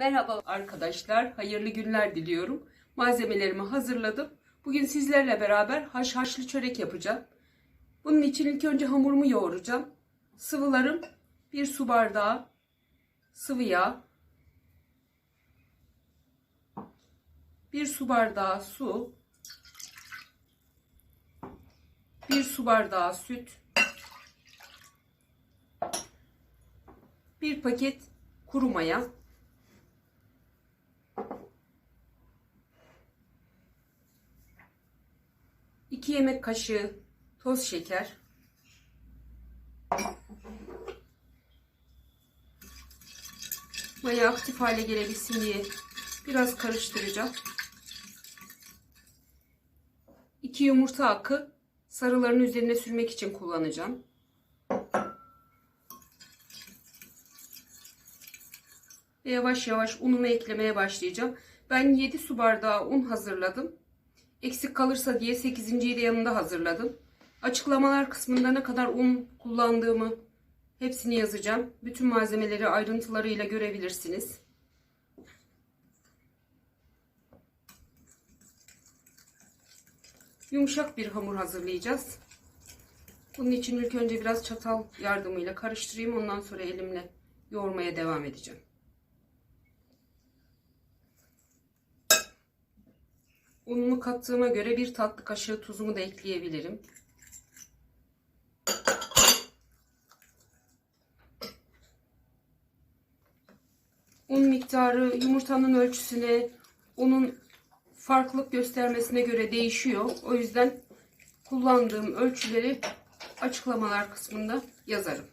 Merhaba arkadaşlar, hayırlı günler diliyorum. Malzemelerimi hazırladım. Bugün sizlerle beraber haşhaşlı çörek yapacağım. Bunun için ilk önce hamurumu yoğuracağım. Sıvılarım bir su bardağı sıvı yağ, bir su bardağı su, bir su bardağı süt, bir paket kuru maya, 2 yemek kaşığı toz şeker. Maya aktif hale gelebilsin diye biraz karıştıracağım. 2 yumurta akı sarıların üzerine sürmek için kullanacağım. Ve yavaş yavaş unumu eklemeye başlayacağım. Ben 7 su bardağı un hazırladım. Eksik kalırsa diye 8.yi de yanında hazırladım. Açıklamalar kısmında ne kadar un kullandığımı hepsini yazacağım. Bütün malzemeleri ayrıntılarıyla görebilirsiniz. Yumuşak bir hamur hazırlayacağız. Bunun için ilk önce biraz çatal yardımıyla karıştırayım. Ondan sonra elimle yoğurmaya devam edeceğim. Unumu kattığıma göre bir tatlı kaşığı tuzumu da ekleyebilirim. Un miktarı yumurtanın ölçüsüne, unun farklılık göstermesine göre değişiyor. O yüzden kullandığım ölçüleri açıklamalar kısmında yazarım.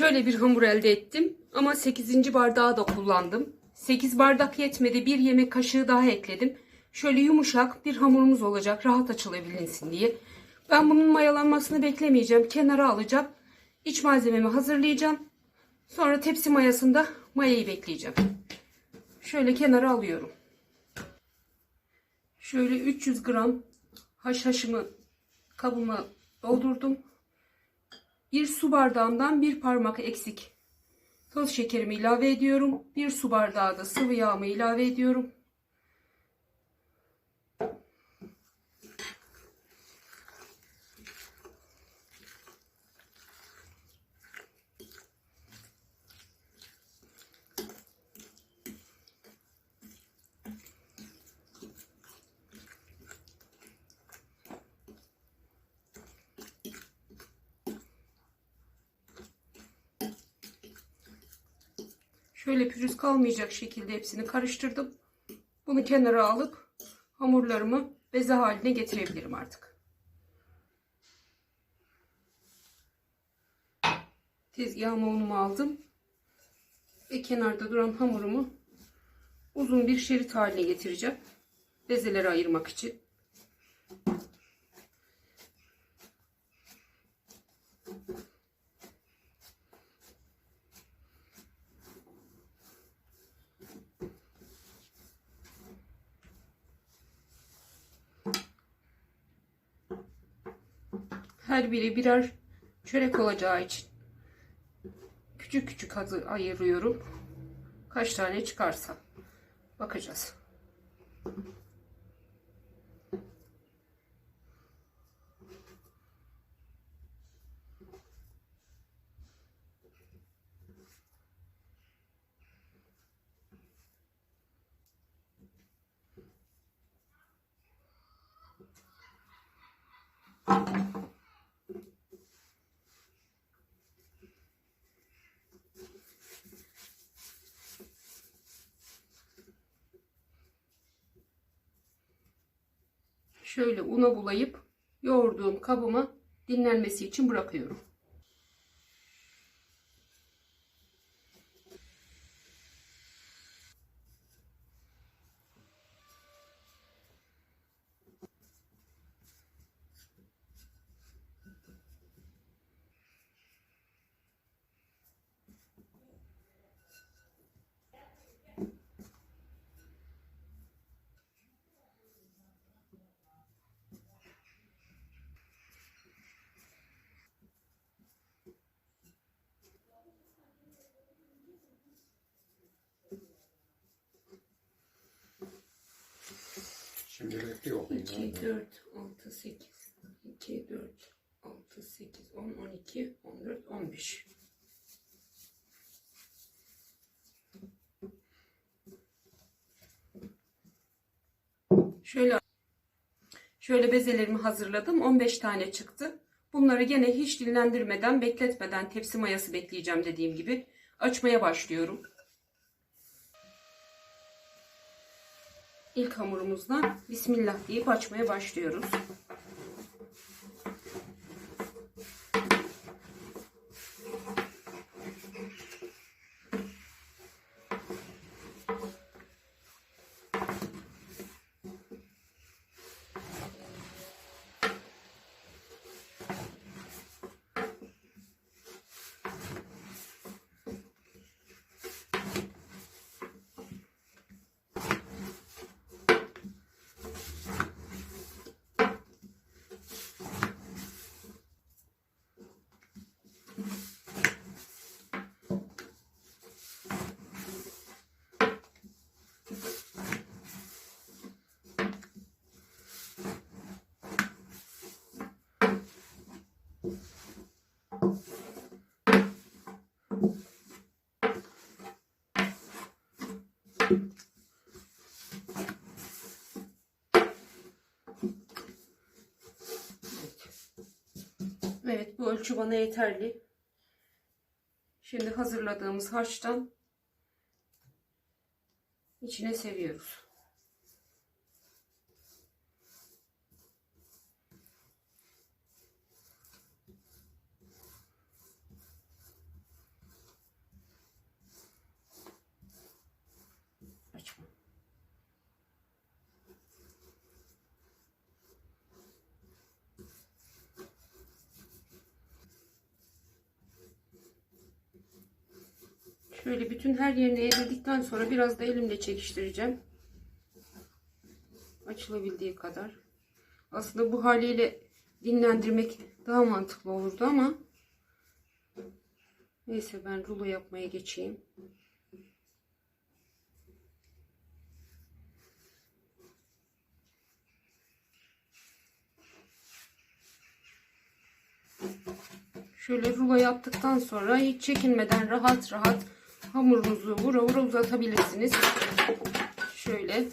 Şöyle bir hamur elde ettim ama 8. bardağı da kullandım. 8 bardak yetmedi. Bir yemek kaşığı daha ekledim. Şöyle yumuşak bir hamurumuz olacak rahat açılabilsin diye. Ben bunun mayalanmasını beklemeyeceğim. Kenara alacağım. İç malzememi hazırlayacağım. Sonra tepsi mayasında mayayı bekleyeceğim. Şöyle kenara alıyorum. Şöyle 300 gram haşhaşımı kabıma doldurdum. Bir su bardağından bir parmak eksik toz şekerimi ilave ediyorum. Bir su bardağı da sıvı yağımı ilave ediyorum. Şöyle pürüz kalmayacak şekilde hepsini karıştırdım. Bunu kenara alıp hamurlarımı beze haline getirebilirim artık. Tezgahıma unumu aldım. Ve kenarda duran hamurumu uzun bir şerit haline getireceğim. Bezeleri ayırmak için. Her biri birer çörek olacağı için küçük küçük ayırıyorum. Kaç tane çıkarsa bakacağız. Şöyle una bulayıp yoğurduğum kabıma dinlenmesi için bırakıyorum. Şimdilik yok. 2, 4, 6, 8, 2, 4, 6, 8, 10, 12, 14, 15. Şöyle şöyle bezelerimi hazırladım. 15 tane çıktı. Bunları gene hiç dinlendirmeden, bekletmeden tepsi mayası bekleyeceğim dediğim gibi. Açmaya başlıyorum. İlk hamurumuzdan Bismillah deyip açmaya başlıyoruz. Evet bu ölçü bana yeterli. Şimdi hazırladığımız harçtan içine seriyoruz. Şöyle bütün her yerini eğdirdikten sonra biraz da elimle çekiştireceğim. Açılabildiği kadar. Aslında bu haliyle dinlendirmek daha mantıklı olurdu ama neyse ben rulo yapmaya geçeyim. Şöyle rulo yaptıktan sonra hiç çekinmeden rahat rahat hamurunuzu vura vura uzatabilirsiniz. Şöyle.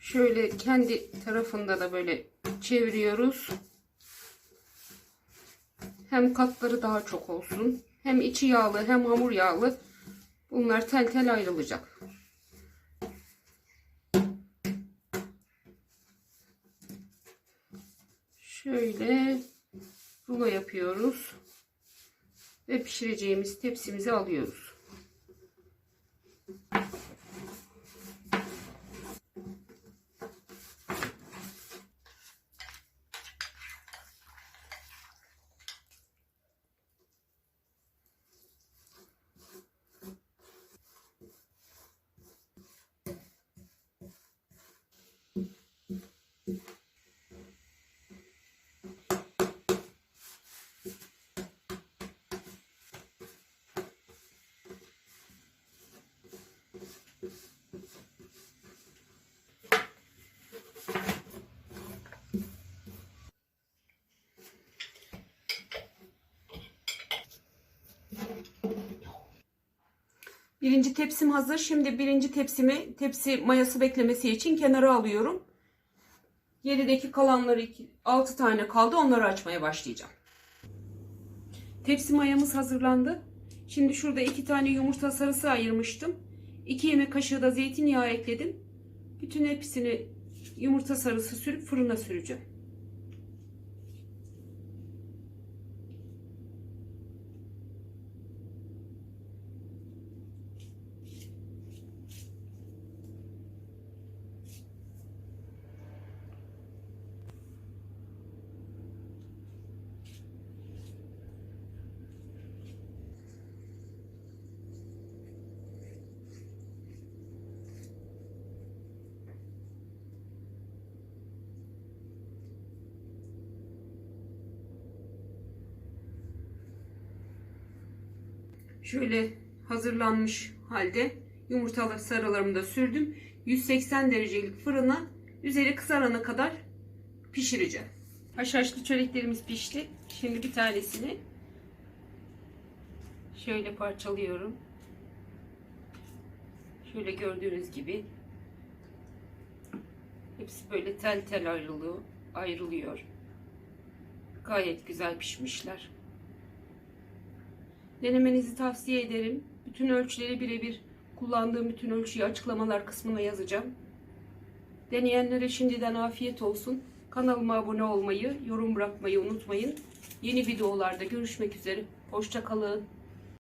Şöyle kendi tarafında da böyle çeviriyoruz. Hem katları daha çok olsun. Hem içi yağlı hem hamur yağlı. Bunlar tel tel ayrılacak. Şöyle rulo yapıyoruz. Ve pişireceğimiz tepsimizi alıyoruz. Birinci tepsim hazır. Şimdi birinci tepsimi tepsi mayası beklemesi için kenara alıyorum. Gerideki kalanları 6 tane kaldı. Onları açmaya başlayacağım. Tepsi mayamız hazırlandı. Şimdi şurada 2 tane yumurta sarısı ayırmıştım. 2 yemek kaşığı da zeytinyağı ekledim. Bütün hepsini yumurta sarısı sürüp fırına süreceğim. Şöyle hazırlanmış halde yumurtalı sarılarımı da sürdüm. 180 derecelik fırına üzeri kızarana kadar pişireceğim. Haşhaşlı çöreklerimiz pişti. Şimdi bir tanesini şöyle parçalıyorum. Şöyle gördüğünüz gibi hepsi böyle tel tel ayrılıyor, ayrılıyor. Gayet güzel pişmişler. Denemenizi tavsiye ederim. Bütün ölçüleri birebir kullandığım bütün ölçüyü açıklamalar kısmına yazacağım. Deneyenlere şimdiden afiyet olsun. Kanalıma abone olmayı, yorum bırakmayı unutmayın. Yeni videolarda görüşmek üzere. Hoşça kalın.